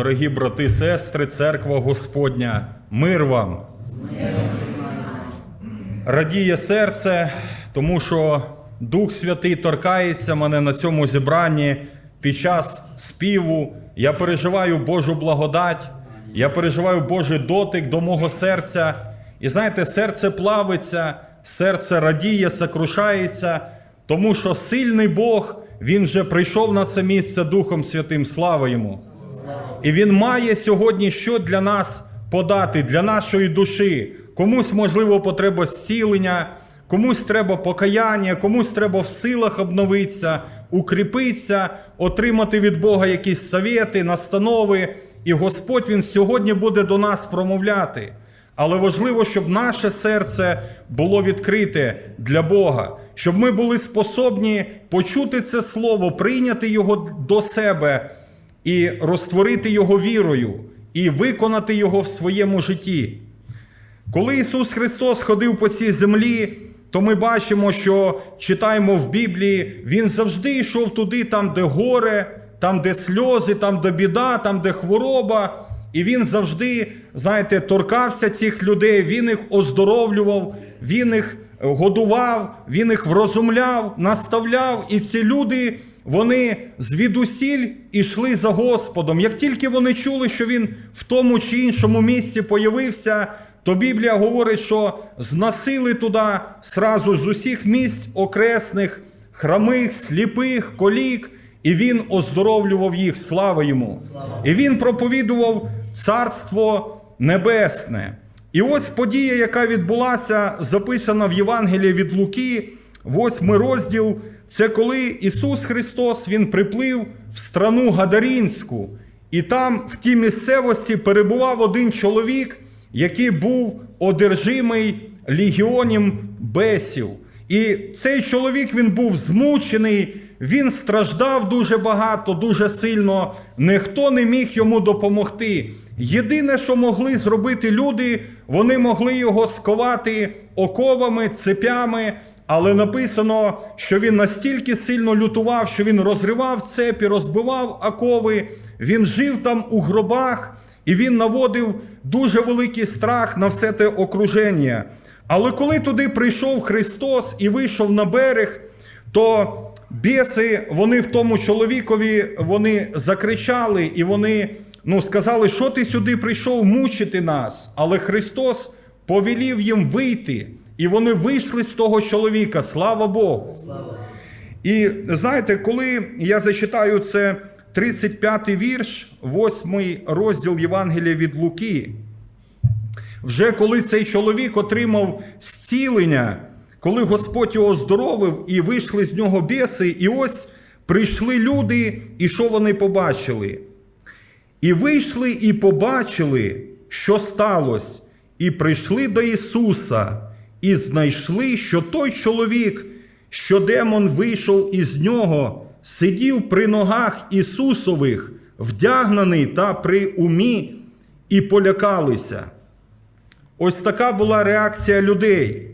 Дорогі брати, сестри, церква Господня, мир вам. Радіє серце, тому що Дух Святий торкається мене на цьому зібранні під час співу. Я переживаю Божу благодать, я переживаю Божий дотик до мого серця. І знаєте, серце плавиться, серце радіє, сокрушається, тому що сильний Бог, Він вже прийшов на це місце Духом Святим. Слава йому! І він має сьогодні що для нас подати, для нашої душі. Комусь, можливо, потреба зцілення, комусь треба покаяння, комусь треба в силах обновитися, укріпитися, отримати від Бога якісь совєти, настанови. І Господь Він сьогодні буде до нас промовляти. Але важливо, щоб наше серце було відкрите для Бога, щоб ми були способні почути це слово, прийняти його до себе і розтворити його вірою, і виконати його в своєму житті. Коли Ісус Христос ходив по цій землі, то ми бачимо, що читаємо в Біблії, Він завжди йшов туди, там, де горе, там, де сльози, там, де біда, там, де хвороба. І він завжди, знаєте, торкався цих людей, він їх оздоровлював, він їх годував, він їх врозумляв, наставляв. І ці люди, вони звідусіль ішли за Господом. Як тільки вони чули, що він в тому чи іншому місці появився, то Біблія говорить, що зносили туди сразу з усіх місць окресних, храмих, сліпих, колік, і він оздоровлював їх. Слава йому! І він проповідував Царство Небесне. І ось подія, яка відбулася, записана в Євангелії від Луки, восьмий розділ. Це коли Ісус Христос Він приплив в страну Гадарінську, і там, в тій місцевості, перебував один чоловік, який був одержимий легіонів бесів. І цей чоловік він був змучений, він страждав дуже багато, дуже сильно. Ніхто не міг йому допомогти. Єдине, що могли зробити люди, вони могли його сковати оковами, цепями. Але написано, що він настільки сильно лютував, що він розривав цепі, розбивав окови, він жив там у гробах, і він наводив дуже великий страх на все те окруження. Але коли туди прийшов Христос і вийшов на берег, то біси, вони в тому чоловікові вони закричали і вони ну, сказали, що ти сюди прийшов мучити нас. Але Христос повелів їм вийти, і вони вийшли з того чоловіка. Слава Богу! І знаєте, коли я зачитаю це 35-й вірш, 8 розділ Євангелія від Луки, вже коли цей чоловік отримав зцілення, коли Господь його оздоровив і вийшли з нього біси, і ось прийшли люди, і що вони побачили? І вийшли і побачили, що сталося, і прийшли до Ісуса, і знайшли, що той чоловік, що демон вийшов із нього, сидів при ногах Ісусових, вдягнений та при умі, і полякалися. Ось така була реакція людей.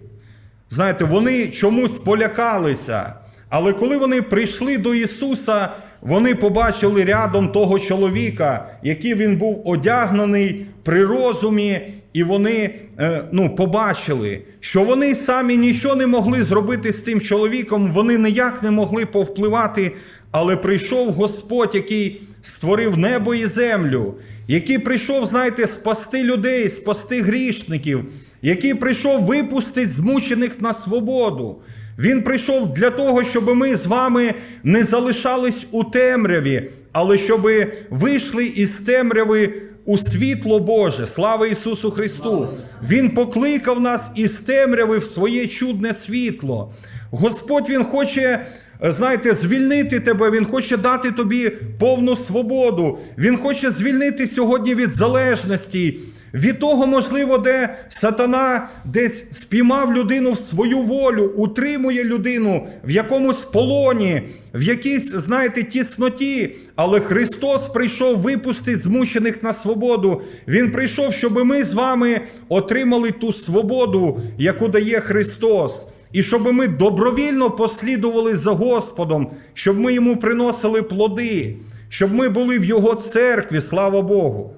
Знаєте, вони чомусь полякалися. Але коли вони прийшли до Ісуса, вони побачили рядом того чоловіка, який він був одягнений при розумі, і вони е, ну, побачили, що вони самі нічого не могли зробити з тим чоловіком, вони ніяк не могли повпливати. Але прийшов Господь, який створив небо і землю, який прийшов, знаєте, спасти людей, спасти грішників, який прийшов випустити змучених на свободу. Він прийшов для того, щоб ми з вами не залишались у темряві, але щоб вийшли із темряви у світло Боже. Слава Ісусу Христу! Він покликав нас із темряви в своє чудне світло. Господь Він хоче. Знаєте, звільнити тебе, Він хоче дати тобі повну свободу. Він хоче звільнити сьогодні від залежності, від того, можливо, де сатана десь спіймав людину в свою волю, утримує людину в якомусь полоні, в якійсь, знаєте, тісноті. Але Христос прийшов випустити змучених на свободу. Він прийшов, щоб ми з вами отримали ту свободу, яку дає Христос. І щоб ми добровільно послідували за Господом, щоб ми йому приносили плоди, щоб ми були в Його церкві, слава Богу.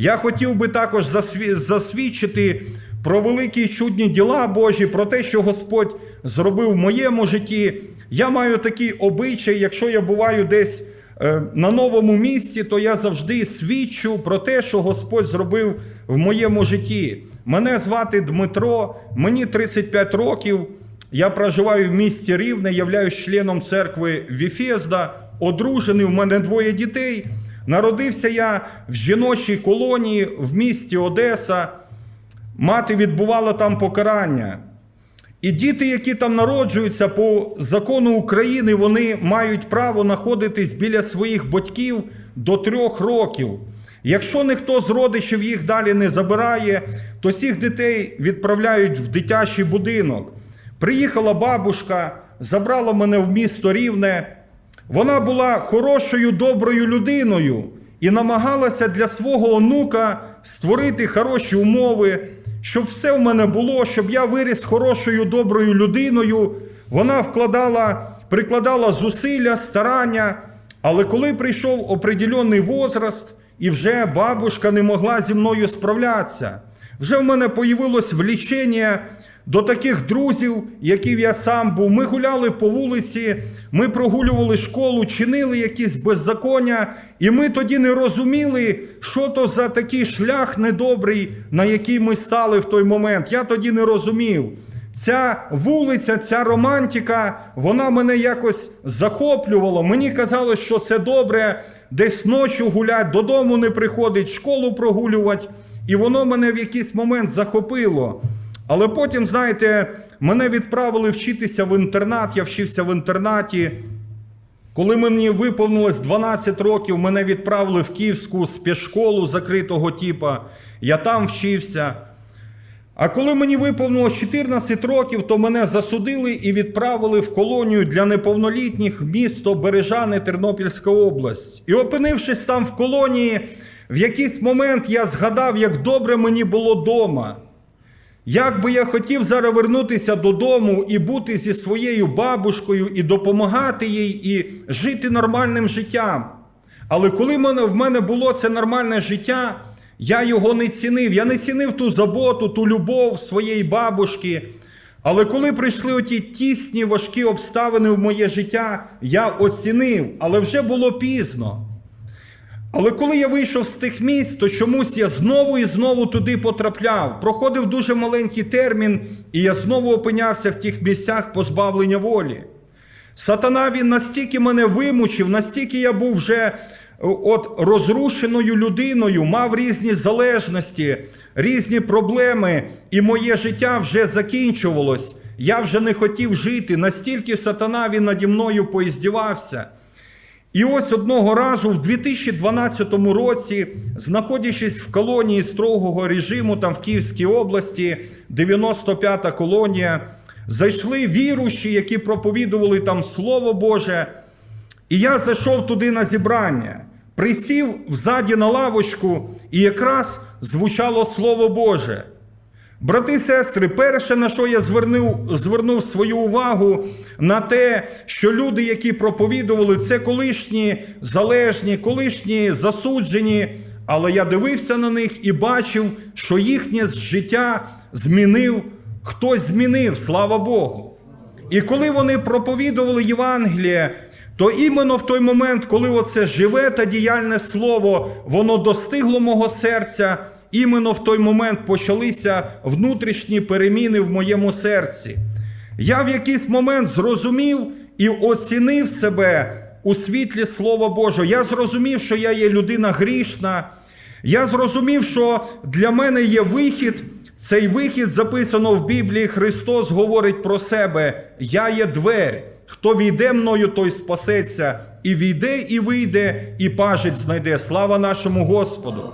Я хотів би також засвідчити про великі чудні діла Божі, про те, що Господь зробив в моєму житті. Я маю такий обичай, якщо я буваю десь е, на новому місці, то я завжди свідчу про те, що Господь зробив в моєму житті. Мене звати Дмитро, мені 35 років. Я проживаю в місті Рівне, являюсь членом церкви Віфезда, одружений, в мене двоє дітей. Народився я в жіночій колонії в місті Одеса. Мати відбувала там покарання. І діти, які там народжуються по закону України, вони мають право знаходитись біля своїх батьків до трьох років. Якщо ніхто з родичів їх далі не забирає, то цих дітей відправляють в дитячий будинок. Приїхала бабушка, забрала мене в місто Рівне. Вона була хорошою, доброю людиною і намагалася для свого онука створити хороші умови, щоб все в мене було, щоб я виріс хорошою, доброю людиною. Вона вкладала, прикладала зусилля, старання. Але коли прийшов определенний возраст, і вже бабушка не могла зі мною справлятися, вже в мене появилось влічення до таких друзів, яких я сам був. Ми гуляли по вулиці, ми прогулювали школу, чинили якісь беззаконня, і ми тоді не розуміли, що то за такий шлях недобрий, на який ми стали в той момент. Я тоді не розумів. Ця вулиця, ця романтика, вона мене якось захоплювала. Мені казалось, що це добре, десь ночі гулять, додому не приходить, школу прогулювати. І воно мене в якийсь момент захопило. Але потім, знаєте, мене відправили вчитися в інтернат, я вчився в інтернаті. Коли мені виповнилось 12 років, мене відправили в Київську спецшколу закритого типа. Я там вчився. А коли мені виповнилось 14 років, то мене засудили і відправили в колонію для неповнолітніх місто Бережани, Тернопільська область. І опинившись там в колонії, в якийсь момент я згадав, як добре мені було дома. Як би я хотів зараз вернутися додому і бути зі своєю бабушкою, і допомагати їй, і жити нормальним життям. Але коли в мене, було це нормальне життя, я його не цінив. Я не цінив ту заботу, ту любов своєї бабушки. Але коли прийшли оті тісні, важкі обставини в моє життя, я оцінив, але вже було пізно. Але коли я вийшов з тих місць, то чомусь я знову і знову туди потрапляв. Проходив дуже маленький термін, і я знову опинявся в тих місцях позбавлення волі. Сатана він настільки мене вимучив, настільки я був вже е, от розрушеною людиною, мав різні залежності, різні проблеми, і моє життя вже закінчувалось. Я вже не хотів жити. Настільки сатана він наді мною поіздівався. І ось одного разу в 2012 році, знаходячись в колонії строгого режиму там в Київській області, 95-та колонія, зайшли віруші, які проповідували там Слово Боже. І я зайшов туди на зібрання, присів взаді на лавочку, і якраз звучало Слово Боже. Брати і сестри, перше, на що я звернув, звернув свою увагу, на те, що люди, які проповідували, це колишні залежні, колишні засуджені. Але я дивився на них і бачив, що їхнє життя змінив, хтось змінив, слава Богу. І коли вони проповідували Євангеліє, то іменно в той момент, коли оце живе та діяльне слово, воно достигло мого серця, іменно в той момент почалися внутрішні переміни в моєму серці. Я в якийсь момент зрозумів і оцінив себе у світлі Слова Божого. Я зрозумів, що я є людина грішна. Я зрозумів, що для мене є вихід. Цей вихід записано в Біблії. Христос говорить про себе: Я є двері. Хто війде мною, той спасеться, і війде, і вийде, і пажить знайде. Слава нашому Господу!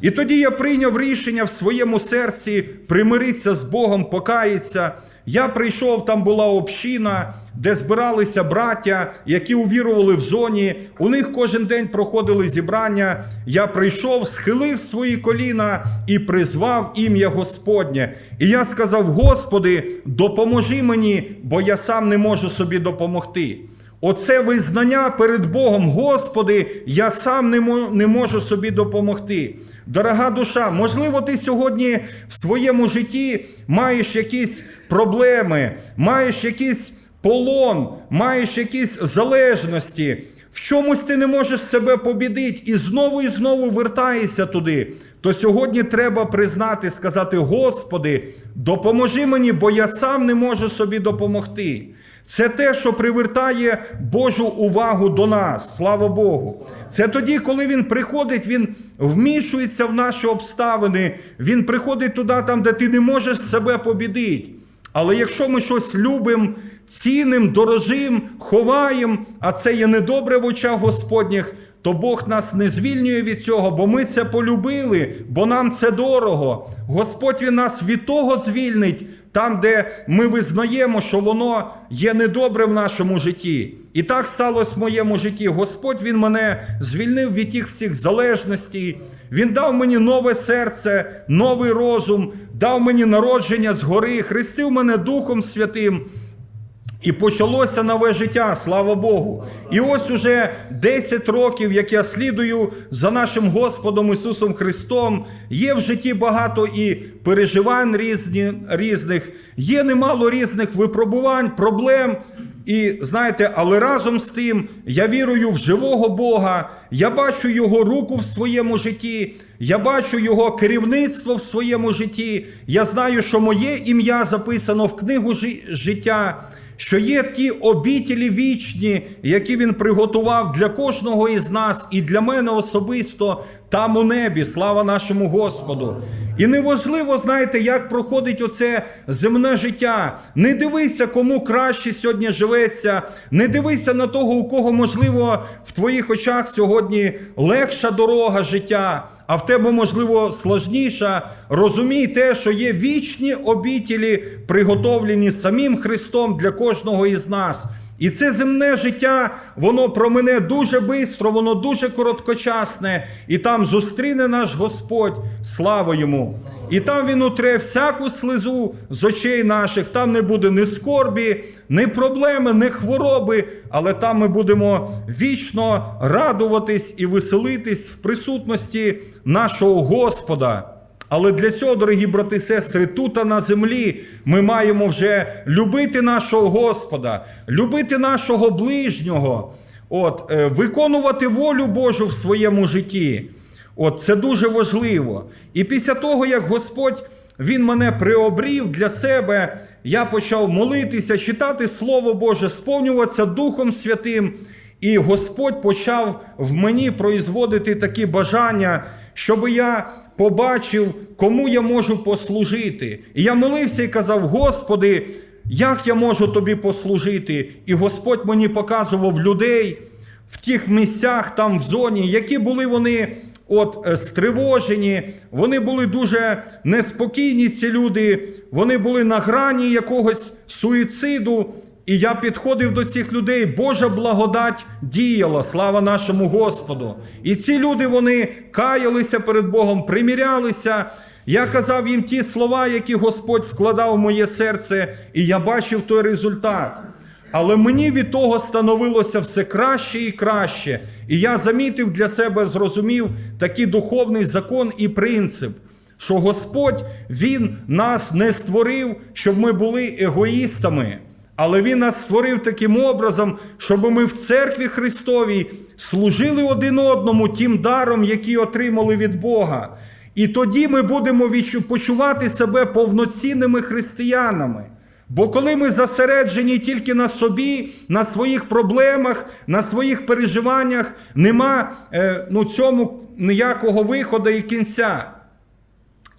І тоді я прийняв рішення в своєму серці примиритися з Богом, покаятися. Я прийшов, там була община, де збиралися браття, які увірували в зоні. У них кожен день проходили зібрання. Я прийшов, схилив свої коліна і призвав ім'я Господнє. І я сказав: Господи, допоможи мені, бо я сам не можу собі допомогти. Оце визнання перед Богом, Господи, я сам не можу собі допомогти. Дорога душа, можливо, ти сьогодні в своєму житті маєш якісь проблеми, маєш якийсь полон, маєш якісь залежності. В чомусь ти не можеш себе побідити і знову і знову вертаєшся туди. То сьогодні треба признати, сказати: Господи, допоможи мені, бо я сам не можу собі допомогти. Це те, що привертає Божу увагу до нас. Слава Богу. Це тоді, коли він приходить, він вмішується в наші обставини. Він приходить туди, там, де ти не можеш себе побідити. Але якщо ми щось любимо, цінним, дорожим, ховаємо, а це є недобре в очах Господніх, то Бог нас не звільнює від цього, бо ми це полюбили, бо нам це дорого. Господь він нас від того звільнить, там, де ми визнаємо, що воно є недобре в нашому житті. І так сталося в моєму житті. Господь він мене звільнив від тих всіх залежностей. Він дав мені нове серце, новий розум, дав мені народження згори, хрестив мене Духом Святим. І почалося нове життя, слава Богу. І ось уже 10 років, як я слідую за нашим Господом Ісусом Христом, є в житті багато і переживань різні, різних, є немало різних випробувань, проблем. І знаєте, але разом з тим я вірую в живого Бога, я бачу Його руку в своєму житті, я бачу Його керівництво в своєму житті. Я знаю, що моє ім'я записано в книгу життя що є ті обітелі вічні, які він приготував для кожного із нас і для мене особисто там у небі. Слава нашому Господу! І неважливо, знаєте, як проходить оце земне життя. Не дивися, кому краще сьогодні живеться. Не дивися на того, у кого, можливо, в твоїх очах сьогодні легша дорога життя, а в тебе, можливо, сложніша. Розумій те, що є вічні обітілі, приготовлені самим Христом для кожного із нас. І це земне життя, воно промене дуже бистро, воно дуже короткочасне, і там зустріне наш Господь, слава йому. І там він утре всяку слезу з очей наших, там не буде ні скорбі, ні проблеми, ні хвороби, але там ми будемо вічно радуватись і веселитись в присутності нашого Господа. Але для цього, дорогі брати і сестри, тут на землі ми маємо вже любити нашого Господа, любити нашого ближнього, от, е, виконувати волю Божу в своєму житті. От, це дуже важливо. І після того, як Господь Він мене приобрів для себе, я почав молитися, читати Слово Боже, сповнюватися Духом Святим. І Господь почав в мені производити такі бажання, щоб я побачив, кому я можу послужити. І я молився і казав: Господи, як я можу тобі послужити? І Господь мені показував людей в тих місцях, там в зоні, які були вони. От е, стривожені, вони були дуже неспокійні, ці люди, вони були на грані якогось суїциду. І я підходив до цих людей, Божа благодать діяла, слава нашому Господу. І ці люди вони каялися перед Богом, примірялися. Я казав їм ті слова, які Господь вкладав в моє серце, і я бачив той результат. Але мені від того становилося все краще і краще. І я замітив для себе, зрозумів такий духовний закон і принцип, що Господь Він нас не створив, щоб ми були егоїстами. Але Він нас створив таким образом, щоб ми в церкві Христовій служили один одному тим даром, який отримали від Бога. І тоді ми будемо почувати себе повноцінними християнами. Бо коли ми зосереджені тільки на собі, на своїх проблемах, на своїх переживаннях, нема е, ну, цьому ніякого виходу і кінця.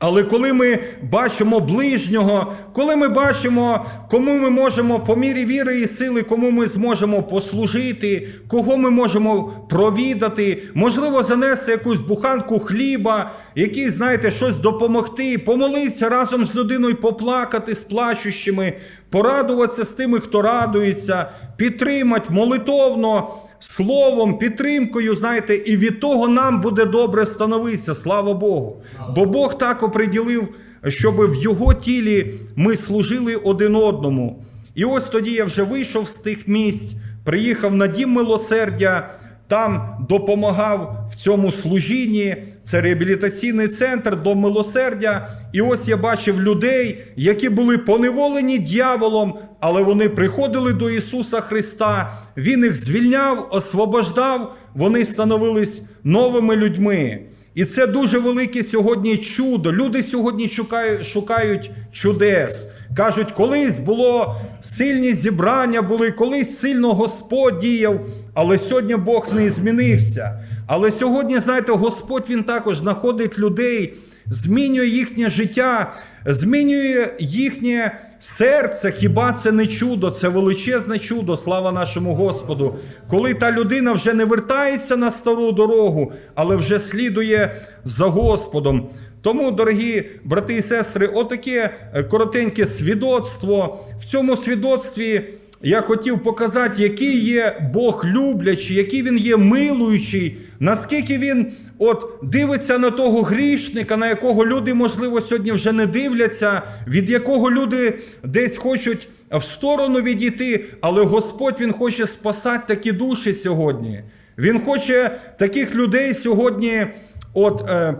Але коли ми бачимо ближнього, коли ми бачимо, кому ми можемо по мірі віри і сили, кому ми зможемо послужити, кого ми можемо провідати, можливо, занести якусь буханку хліба, який, знаєте, щось допомогти, помолитися разом з людиною, поплакати з плачущими, порадуватися з тими, хто радується, підтримати молитовно. Словом, підтримкою, знаєте, і від того нам буде добре становитися, слава Богу. Бо Бог так оприділив, щоб в його тілі ми служили один одному. І ось тоді я вже вийшов з тих місць, приїхав на дім милосердя, там допомагав в цьому служінні. Це реабілітаційний центр до милосердя. І ось я бачив людей, які були поневолені дьяволом, але вони приходили до Ісуса Христа. Він їх звільняв, освобождав, вони становились новими людьми. І це дуже велике сьогодні чудо. Люди сьогодні шукають, шукають чудес. Кажуть, колись було сильні зібрання, були, колись сильно Господь діяв, але сьогодні Бог не змінився. Але сьогодні, знаєте, Господь Він також знаходить людей, змінює їхнє життя, змінює їхнє серце. Хіба це не чудо? Це величезне чудо, слава нашому Господу. Коли та людина вже не вертається на стару дорогу, але вже слідує за Господом. Тому, дорогі брати і сестри, отаке е, коротеньке свідоцтво. В цьому свідоцтві я хотів показати, який є Бог люблячий, який він є милуючий, наскільки він от дивиться на того грішника, на якого люди, можливо, сьогодні вже не дивляться, від якого люди десь хочуть в сторону відійти, але Господь Він хоче спасати такі душі сьогодні. Він хоче таких людей сьогодні. от... Е,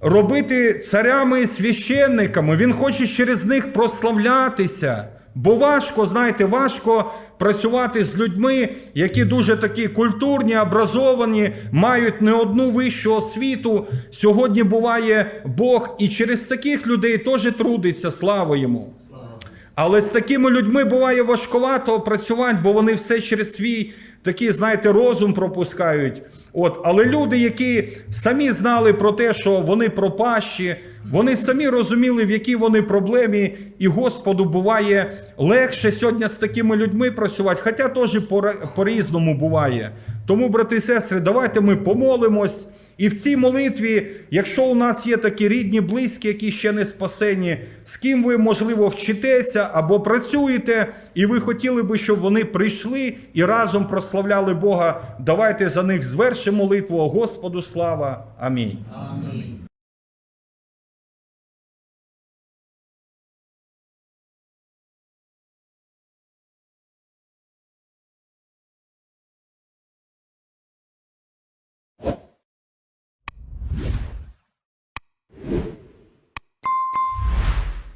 робити царями і священниками. Він хоче через них прославлятися. Бо важко, знаєте, важко працювати з людьми, які дуже такі культурні, образовані, мають не одну вищу освіту. Сьогодні буває Бог і через таких людей теж трудиться, слава йому. Але з такими людьми буває важковато працювати, бо вони все через свій такий, знаєте, розум пропускають. От, але люди, які самі знали про те, що вони пропащі, вони самі розуміли, в якій вони проблемі, і Господу буває легше сьогодні з такими людьми працювати, хоча теж по- по-різному буває. Тому, брати і сестри, давайте ми помолимось. І в цій молитві, якщо у нас є такі рідні, близькі, які ще не спасені, з ким ви, можливо, вчитеся або працюєте, і ви хотіли би, щоб вони прийшли і разом прославляли Бога, давайте за них звершимо молитву. Господу слава. Амінь. Амінь.